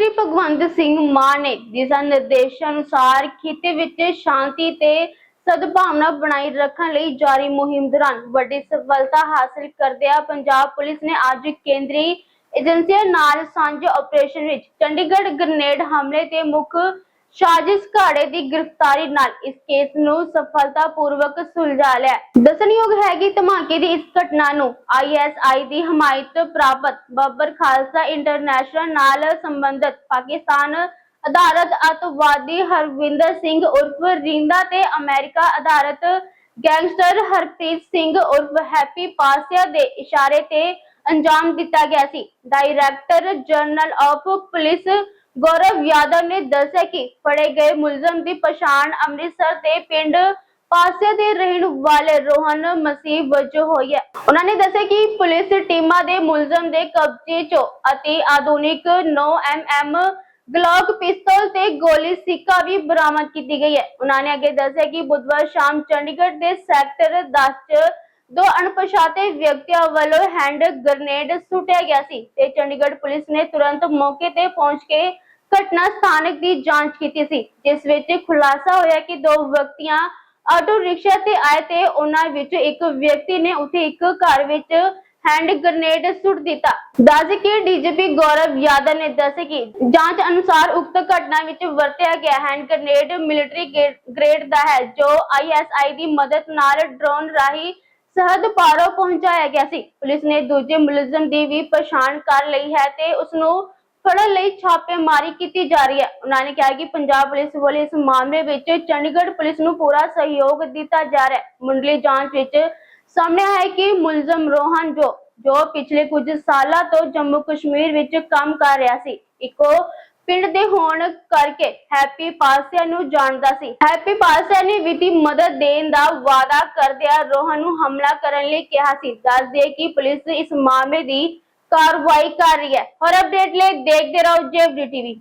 ਮੰਤਰੀ ਭਗਵੰਤ ਸਿੰਘ ਮਾਨ ਨੇ ਦਿਸ਼ਾ ਨਿਰਦੇਸ਼ਾਂ ਅਨੁਸਾਰ ਖੇਤੇ ਵਿੱਚ ਸ਼ਾਂਤੀ ਤੇ ਸਦਭਾਵਨਾ ਬਣਾਈ ਰੱਖਣ ਲਈ ਜਾਰੀ ਮੁਹਿੰਮ ਦੌਰਾਨ ਵੱਡੀ ਸਫਲਤਾ ਹਾਸਲ ਕਰਦਿਆਂ ਪੰਜਾਬ ਪੁਲਿਸ ਨੇ ਅੱਜ ਕੇਂਦਰੀ ਏਜੰਸੀਆਂ ਨਾਲ ਸਾਂਝੇ ਆਪਰੇਸ਼ਨ ਵਿੱਚ ਚੰਡੀਗੜ੍ਹ ਗ੍ਰਨੇਡ ਹਮਲੇ ਦੇ ਮੁੱਖ ਸਾਜ਼ਿਸ਼ ਘਾੜੇ ਦੀ ਗ੍ਰਿਫਤਾਰੀ ਨਾਲ ਇਸ ਕੇਸ ਨੂੰ ਸਫਲਤਾਪੂਰਵਕ ਸੁਲਝਾ ਲਿਆ। ਦੱਸਣਯੋਗ ਹੈ ਕਿ ਧਮਾਕੇ ਦੀ ਇਸ ਘਟਨਾ ਨੂੰ ਆਈਐਸਆਈ ਦੀ ਹਮਾਇਤ ਪ੍ਰਾਪਤ ਬੱਬਰ ਖਾਲਸਾ ਇੰਟਰਨੈਸ਼ਨਲ ਨਾਲ ਸੰਬੰਧਿਤ ਪਾਕਿਸਤਾਨ ਆਧਾਰਿਤ ਅਤਵਾਦੀ ਹਰਵਿੰਦਰ ਸਿੰਘ ਉਰਫ ਰਿੰਦਾ ਤੇ ਅਮਰੀਕਾ ਅਧਾਰਤ ਗੈਂਗਸਟਰ ਹਰਪ੍ਰੀਤ ਸਿੰਘ ਉਰਫ ਹੈਪੀ ਪਾਸਿਆ ਦੇ ਇਸ਼ਾਰੇ ਤੇ ਅੰਜਾਮ ਦਿੱਤਾ ਗਿਆ ਸੀ। Director general of police Gaurav Yadav ਨੇ ਦੱਸਿਆ ਕਿ ਫੜੇ ਗਏ ਮੁਲਜ਼ਮ ਦੀ ਪਛਾਣ ਅੰਮ੍ਰਿਤਸਰ ਦੇ ਪਿੰਡ ਪਾਸੇ ਦੇ ਰਹਿਣ ਵਾਲੇ ਰੋਹਨ ਮਸੀਹ ਵਜੋਂ ਹੋਈ ਹੈ। ਉਹਨਾਂ ਨੇ ਦੱਸਿਆ ਕਿ ਪੁਲਿਸ ਟੀਮਾਂ ਦੇ ਮੁਲਜ਼ਮ ਦੇ ਕਬਜ਼ੇ ਚੋਂ ਅਤੀ ਆਧੁਨਿਕ 9mm ਗਲੌਕ ਪਿਸਤੌਲ ਤੇ ਗੋਲੀ ਸਿੱਕਾ ਵੀ ਬਰਾਮਦ ਕੀਤੀ ਗਈ ਹੈ। ਉਹਨਾਂ ਨੇ ਅੱਗੇ ਦੱਸਿਆ ਕਿ ਬੁੱਧਵਾਰ ਸ਼ਾਮ ਚੰਡੀਗੜ੍ਹ ਦੇ ਸੈਕਟਰ 10 ਚ ਦੋ ਅਣਪਛਾਤੇ ਵਿਅਕਤੀਆਂ ਵੱਲੋਂ ਹੈਂਡ ਗ੍ਰਨੇਡ ਸੁੱਟਿਆ ਗਿਆ ਸੀ ਤੇ ਚੰਡੀਗੜ੍ਹ ਪੁਲਿਸ ਨੇ ਤੁਰੰਤ ਮੌਕੇ ਤੇ ਪਹੁੰਚ ਕੇ ਘਟਨਾ ਸਥਾਨਕ ਦੀ ਜਾਂਚ ਕੀਤੀ ਸੀ, ਜਿਸ ਵਿੱਚ ਖੁਲਾਸਾ ਹੋਇਆ ਕਿ ਦੋ ਵਿਅਕਤੀਆਂ ਆਟੋ ਰਿਕਸ਼ਾ ਤੇ ਆਏ ਤੇ ਉਹਨਾਂ ਵਿੱਚੋਂ ਇੱਕ ਵਿਅਕਤੀ ਨੇ ਉੱਥੇ ਇੱਕ ਘਰ ਵਿੱਚ ਹੈਂਡ ਗ੍ਰਨੇਡ ਸੁੱਟ ਦਿੱਤਾ। ਦੱਸ ਕਿ ਡੀਜੀਪੀ ਗੌਰਵ ਯਾਦਵ ਨੇ ਦੱਸਿਆ ਕਿ ਜਾਂਚ ਅਨੁਸਾਰ ਉਕਤ ਘਟਨਾ ਵਿੱਚ ਵਰਤਿਆ ਗਿਆ ਹੈਂਡ ਗ੍ਰਨੇਡ ਮਿਲਟਰੀ ਗ੍ਰੇਡ ਦਾ ਹੈ, ਜੋ ਆਈਐਸਆਈ ਦੀ ਮਦਦ ਨਾਲ ਡਰੋਨ ਰਾਹੀਂ ਸਰਹੱਦ ਪਾਰੋਂ ਪਹੁੰਚਾਇਆ ਗਿਆ ਸੀ। ਪੁਲਿਸ ਨੇ ਦੂਜੇ ਮੁਲਜ਼ਮ ਦੀ ਵੀ ਪਛਾਣ ਕਰ ਲਈ ਹੈ ਤੇ ਉਸ ਨੂੰ ਫੜਨ ਲਈ ਛਾਪੇਮਾਰੀ ਕੀਤੀ ਜਾ ਰਹੀ ਹੈ। ਉਹਨਾਂ ਨੇ ਕਿਹਾ ਕਿ ਪੰਜਾਬ ਪੁਲਿਸ ਵੱਲੋਂ ਇਸ ਮਾਮਲੇ ਵਿੱਚ ਚੰਡੀਗੜ੍ਹ ਪੁਲਿਸ ਨੂੰ ਪੂਰਾ ਸਹਿਯੋਗ ਦਿੱਤਾ ਜਾ ਰਿਹਾ ਹੈ। ਮੁੰਡਲੀ ਜਾਂਚ ਵਿੱਚ ਸਾਹਮਣੇ ਆਇਆ ਹੈ ਕਿ ਮੁਲਜ਼ਮ ਰੋਹਨ ਜੋ ਜੋ ਪਿਛਲੇ ਕੁਝ ਸਾਲਾਂ ਤੋਂ ਜੰਮੂ ਕਸ਼ਮੀਰ ਵਿੱਚ ਕੰਮ ਕਰ ਰਿਹਾ ਸੀ, ਇੱਕੋ ਪਿੰਡ ਦੇ ਹੋਣ ਕਰਕੇ ਹੈਪੀ ਪਾਸਿਆ ਨੂੰ ਜਾਣਦਾ ਸੀ। ਹੈਪੀ ਪਾਸਿਆ ਨੇ ਵਿੱਤੀ ਮਦਦ ਦੇਣ ਦਾ ਵਾਅਦਾ ਕਰਦਿਆਂ ਰੋਹਨ ਨੂੰ ਹਮਲਾ ਕਰਨ ਲਈ ਕਿਹਾ ਸੀ। ਦੱਸ ਦਈਏ ਕਿ ਪੁਲਿਸ ਇਸ ਮਾਮਲੇ ਦੀ ਕਾਰਵਾਈ ਕਰ ਰਹੀ ਹੈ। ਹੋਰ ਅਪਡੇਟ ਲਈ ਦੇਖਦੇ ਰਹੋ ਜੇਵਡੀ ਟੀਵੀ।